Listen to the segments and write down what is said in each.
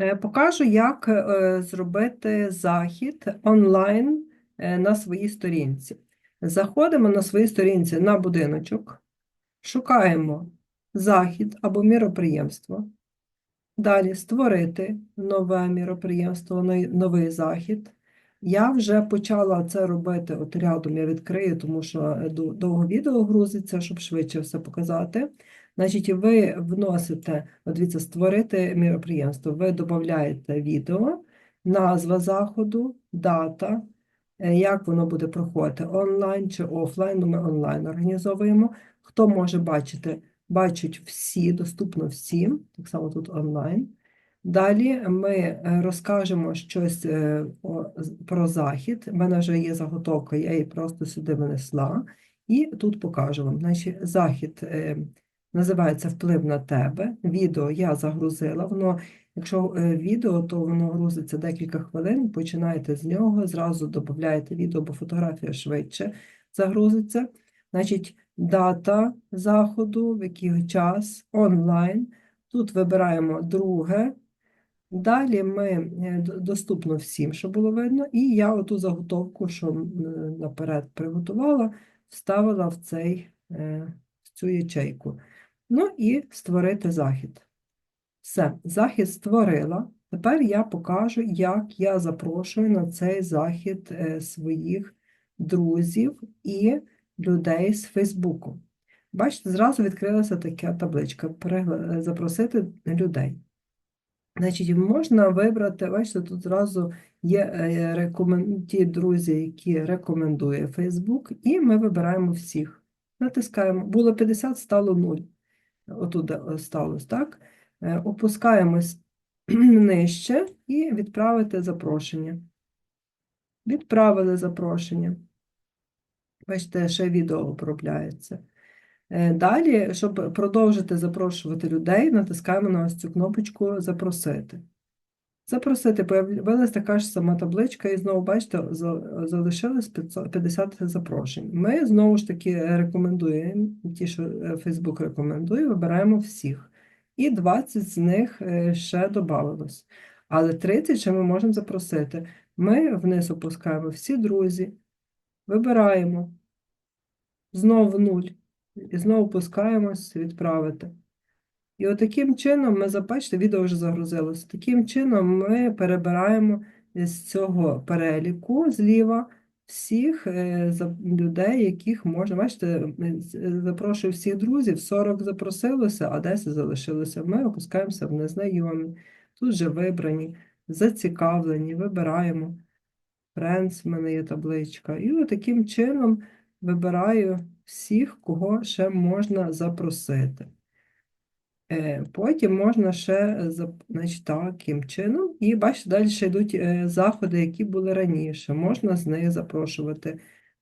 Е, Покажу, як е, зробити захід онлайн е, на своїй сторінці. Заходимо на своїй сторінці на будиночок, шукаємо захід або міроприємство. Далі створити нове міроприємство, новий- захід. Я вже почала це робити, от рядом я відкрию, тому що довго відео грузиться, щоб швидше все показати. Значить, ви вносите, от дивіться, створити міроприємство, ви додаєте відео, назва заходу, дата, е, як воно буде проходити, онлайн чи офлайн, ну ми онлайн організовуємо. Хто може бачити? Бачать всі, доступно всім, так само тут онлайн. Далі ми е, розкажемо щось е, про захід. У мене вже є заготовка, я її просто сюди винесла. І тут покажу вам. Значить, захід називається Вплив на тебе. Відео я загрузила. Воно, якщо е, відео, то воно грузиться декілька хвилин. Починаєте з нього, зразу додаєте відео, бо фотографія швидше загрузиться. Значить, дата заходу, в який час, онлайн. Тут вибираємо друге. Далі ми е, доступно всім, щоб було видно, і я оту заготовку, що наперед приготувала, вставила в цей, е, в цю ячейку. Ну і створити захід. Все, захід створила. Тепер я покажу, як я запрошую на цей захід е, своїх друзів і людей з Фейсбуку. Бачите, зразу відкрилася така табличка запросити людей. Значить, можна вибрати, бачите, тут зразу є е, рекомен... ті друзі, які рекомендує Facebook, і ми вибираємо всіх. Натискаємо. Було 50, стало 0. Отут е, сталося, так? Е, Опускаємось нижче і відправити запрошення. Відправили запрошення. Бачите, ще відео обробляється. Е, Далі, щоб продовжити запрошувати людей, натискаємо на ось цю кнопочку Запросити. Запросити, появилась така ж сама табличка, і знову, бачите, залишилось 50 запрошень. Ми знову ж таки рекомендуємо, ті, що е, Facebook рекомендує, вибираємо всіх. І 20 з них е, ще додавалось. Але 30 ще ми можемо запросити. Ми вниз опускаємо всі друзі, вибираємо знову 0. І знову опускаємось відправити. І от чином ми, бачите, відео вже загрузилося. Таким чином ми перебираємо з цього переліку зліва всіх е, людей, яких можна. Бачите, е, е, запрошую всіх друзів, 40 запросилося, а 10 залишилося. Ми опускаємося в незнайомі. Тут вже вибрані, зацікавлені, вибираємо. Friends, в мене є табличка. І от таким чином вибираю всіх, кого ще можна запросити. Е, Потім можна ще за- значить, таким чином, і бачите, далі йдуть е, заходи, які були раніше. Можна з них запрошувати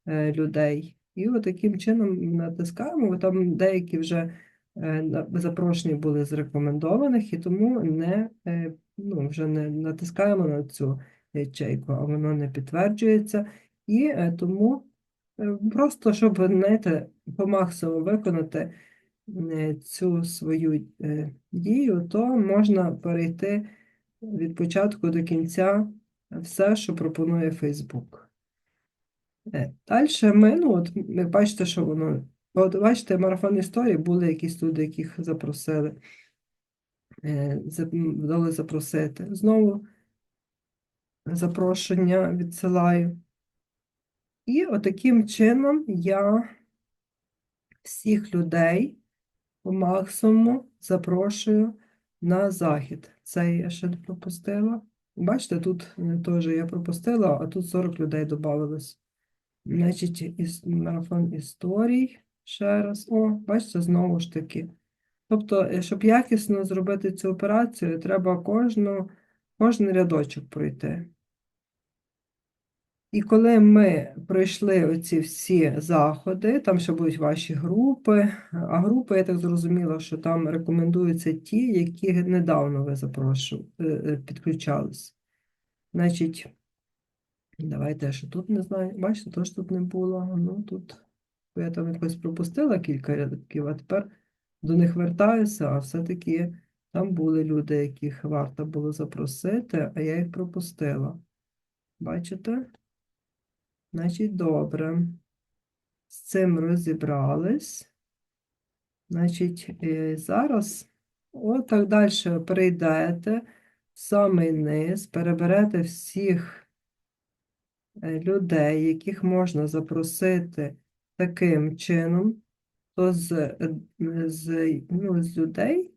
е, людей. І от таким чином натискаємо, там деякі вже е, запрошені були з рекомендованих, і тому не, е, ну, вже не натискаємо на цю ячейку, а воно не підтверджується. І е, тому е, просто, щоб, знаєте, по максимуму виконати е, цю свою е, дію, то можна перейти від початку до кінця все, що пропонує Facebook. Далі ми, ну, от, як бачите, що воно. От бачите, марафон історії були якісь люди, яких запросили, е, вдали запросити. Знову запрошення відсилаю. І отаким чином я всіх людей по максимуму запрошую на захід. Це я ще не пропустила. Бачите, тут е, теж я пропустила, а тут 40 людей додавалось. Значить, іс- марафон історій. Ще раз. О, бачите, знову ж таки. Тобто, е, щоб якісно зробити цю операцію, треба кожну, кожен рядочок пройти. І коли ми пройшли оці всі заходи, там ще будуть ваші групи, а групи, я так зрозуміла, що там рекомендуються ті, які недавно ви запрошу, е, е, підключались. Значить, давайте, ще тут не знаю, бачите, теж тут не було. Ну, тут я там якось пропустила кілька рядків, а тепер до них вертаюся, а все-таки Там були люди, яких варто було запросити, а я їх пропустила. Бачите? Значить, добре. З цим розібрались. Значить, е, зараз отак далі перейдете в самий низ, переберете всіх е, людей, яких можна запросити таким чином, то з, е, з, ну, з людей,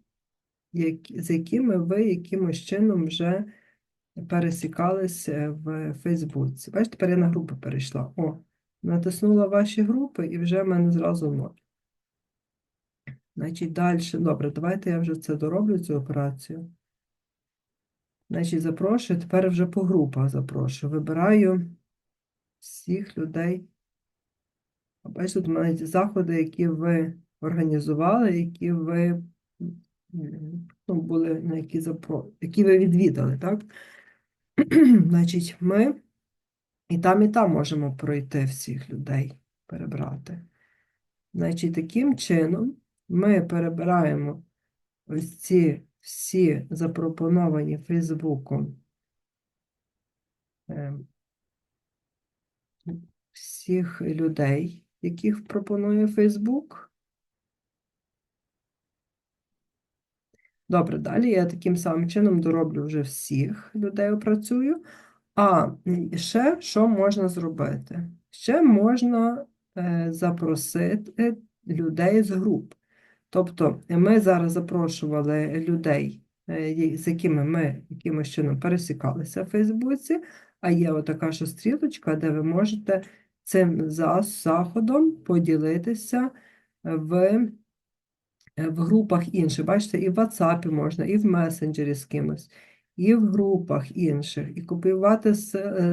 які, з якими ви якимось чином вже пересікалися в Фейсбуці. Бачите, тепер я на групи перейшла. О, натиснула ваші групи і вже в мене зразу ноль. Значить, далі. Добре, давайте я вже це дороблю, цю операцію. Значить, запрошую, тепер вже по групах запрошую. Вибираю всіх людей. Бачите, тут мають заходи, які ви організували, які ви ну, були, на які, запро... які ви відвідали, так? Значить, ми і там, і там можемо пройти всіх людей, перебрати. Значить, таким чином ми перебираємо ось ці всі запропоновані Фейсбуком е, всіх людей, яких пропонує Фейсбук. Добре, далі я таким самим чином дороблю вже всіх людей опрацюю. А ще що можна зробити? Ще можна е, запросити людей з груп. Тобто ми зараз запрошували людей, е, з якими ми якимось чином пересікалися в Фейсбуці, а є отака ж стрілочка, де ви можете цим заходом поділитися в, е, в групах інших. Бачите, і в WhatsApp можна, і в месенджері з кимось, і в групах інших, і копіювати е,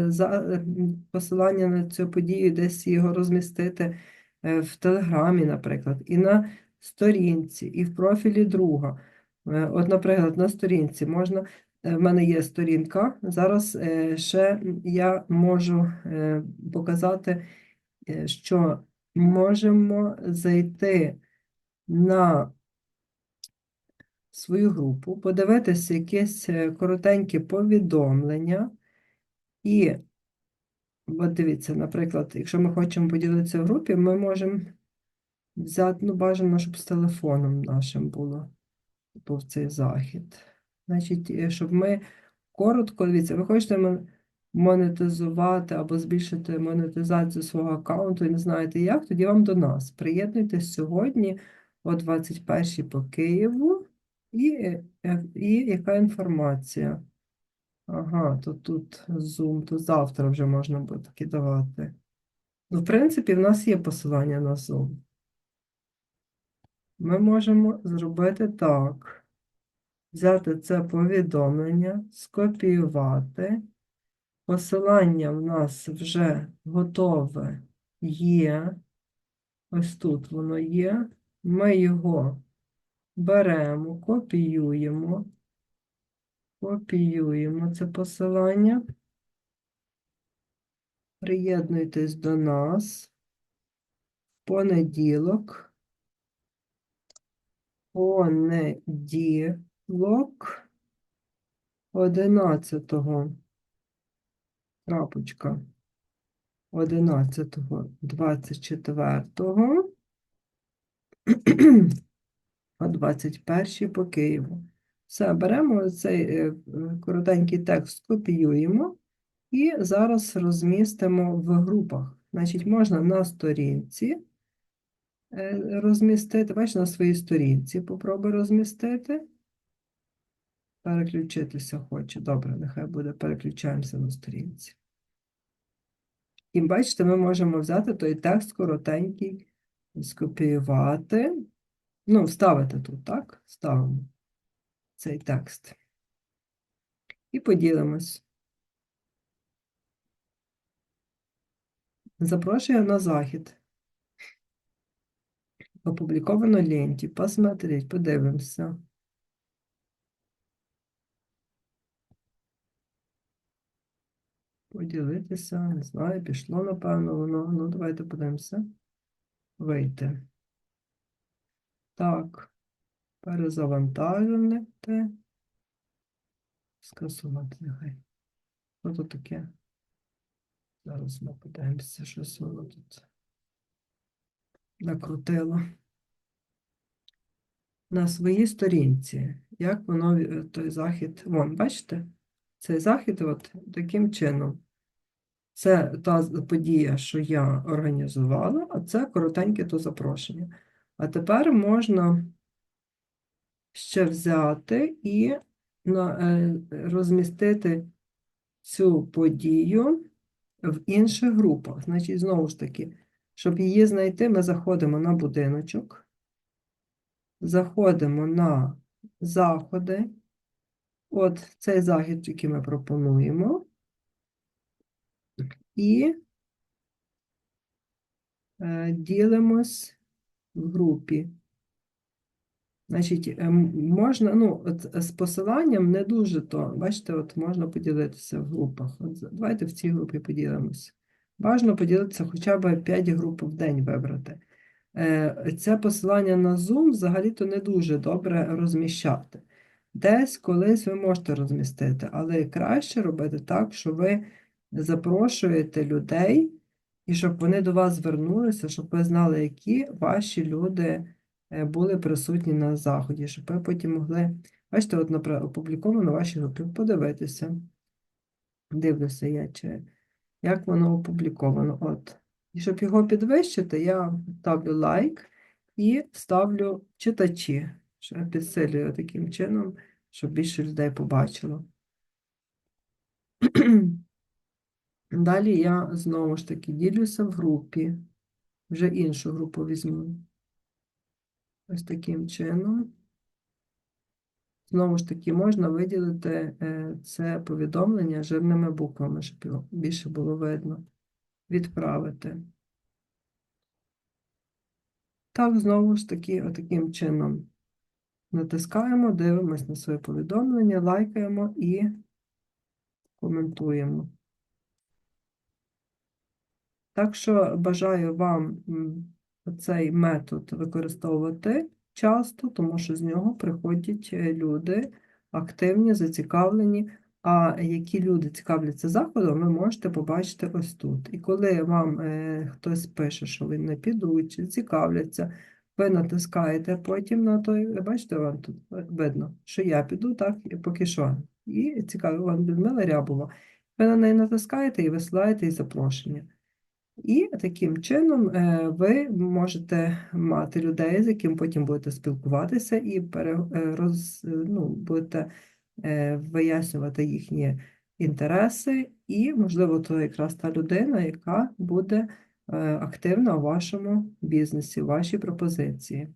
за, е, посилання на цю подію, десь його розмістити е, в Телеграмі, наприклад, і на сторінці, і в профілі друга. Е, От, наприклад, на сторінці можна, е, в мене є сторінка, зараз е, ще я можу е, показати, е, що можемо зайти на свою групу, подивитися якесь е, коротеньке повідомлення і От дивіться, наприклад, якщо ми хочемо поділитися в групі, ми можемо взяти, ну, бажано, щоб з телефоном нашим було, був цей захід. Значить, е, щоб ми коротко, дивіться, ви хочете монетизувати або збільшити монетизацію свого аккаунту і не знаєте як, тоді вам до нас. Приєднуйтесь сьогодні о 21 по Києву і, е, і яка інформація? Ага, то тут Zoom, то завтра вже можна буде кидати. Ну, в принципі, в нас є посилання на Zoom. Ми можемо зробити так. Взяти це повідомлення, скопіювати. Посилання в нас вже готове є. Ось тут воно є. Ми його беремо, копіюємо. Копіюємо це посилання. Приєднуйтесь до нас понеділок. Понеділок 11 крапочка 11 24 о 21 по Києву. Все, беремо цей е, коротенький текст, копіюємо і зараз розмістимо в групах. Значить, можна на сторінці е, розмістити, бачите, на своїй сторінці попробуй розмістити. Переключитися хоче. Добре, нехай буде, переключаємося на сторінці. І бачите, ми можемо взяти той текст коротенький, скопіювати, ну, вставити тут, так? Ставимо цей текст. І поділимось. Запрошую на захід. Опубліковано ленті. Посмотреть, подивимося. Поділитися, не знаю, пішло, напевно, воно. Ну, давайте подивимося. Вийти. Так. перезавантажити. Скасувати нехай. Що тут таке? Зараз ми подивимося, щось воно тут накрутило. На своїй сторінці. Як воно е, той захід. Вон, бачите? Цей захід от таким чином. Це та подія, що я організувала, а це коротеньке то запрошення. А тепер можна ще взяти і е, розмістити цю подію в інших групах. Значить, знову ж таки, щоб її знайти, ми заходимо на будиночок, заходимо на заходи. От цей захід, який ми пропонуємо. І е, ділимось в групі. Значить, е, можна, ну, от з посиланням не дуже то. Бачите, от можна поділитися в групах. От давайте в цій групі поділимося. Бажано поділитися хоча б 5 груп в день вибрати. Е, Це посилання на Zoom взагалі-то не дуже добре розміщати. Десь колись ви можете розмістити, але краще робити так, що ви запрошуєте людей, і щоб вони до вас звернулися, щоб ви знали, які ваші люди е, були присутні на заході, щоб ви потім могли, бачите, от, опубліковано в вашій групі, подивитися. Дивлюся я, чи як воно опубліковано. От. І щоб його підвищити, я ставлю лайк і ставлю читачі, що я підсилюю таким чином, щоб більше людей побачило. Далі я знову ж таки ділюся в групі, вже іншу групу візьму. Ось таким чином. Знову ж таки, можна виділити е, це повідомлення жирними буквами, щоб більше було видно. Відправити. Так, знову ж таки, отаким чином натискаємо, дивимось на своє повідомлення, лайкаємо і коментуємо. Так що бажаю вам цей метод використовувати часто, тому що з нього приходять е, люди активні, зацікавлені. А які люди цікавляться заходом, ви можете побачити ось тут. І коли вам е, хтось пише, що ви не підуть, чи цікавляться, ви натискаєте потім на той, бачите, вам тут видно, що я піду, так, і поки що. І цікаво, вам Людмила Рябова. Ви на неї натискаєте і висилаєте їй запрошення. І таким чином е, ви можете мати людей, з яким потім будете спілкуватися і пере, е, е, ну, будете вияснювати їхні інтереси, і, можливо, то якраз та людина, яка буде активна у вашому бізнесі, у вашій пропозиції.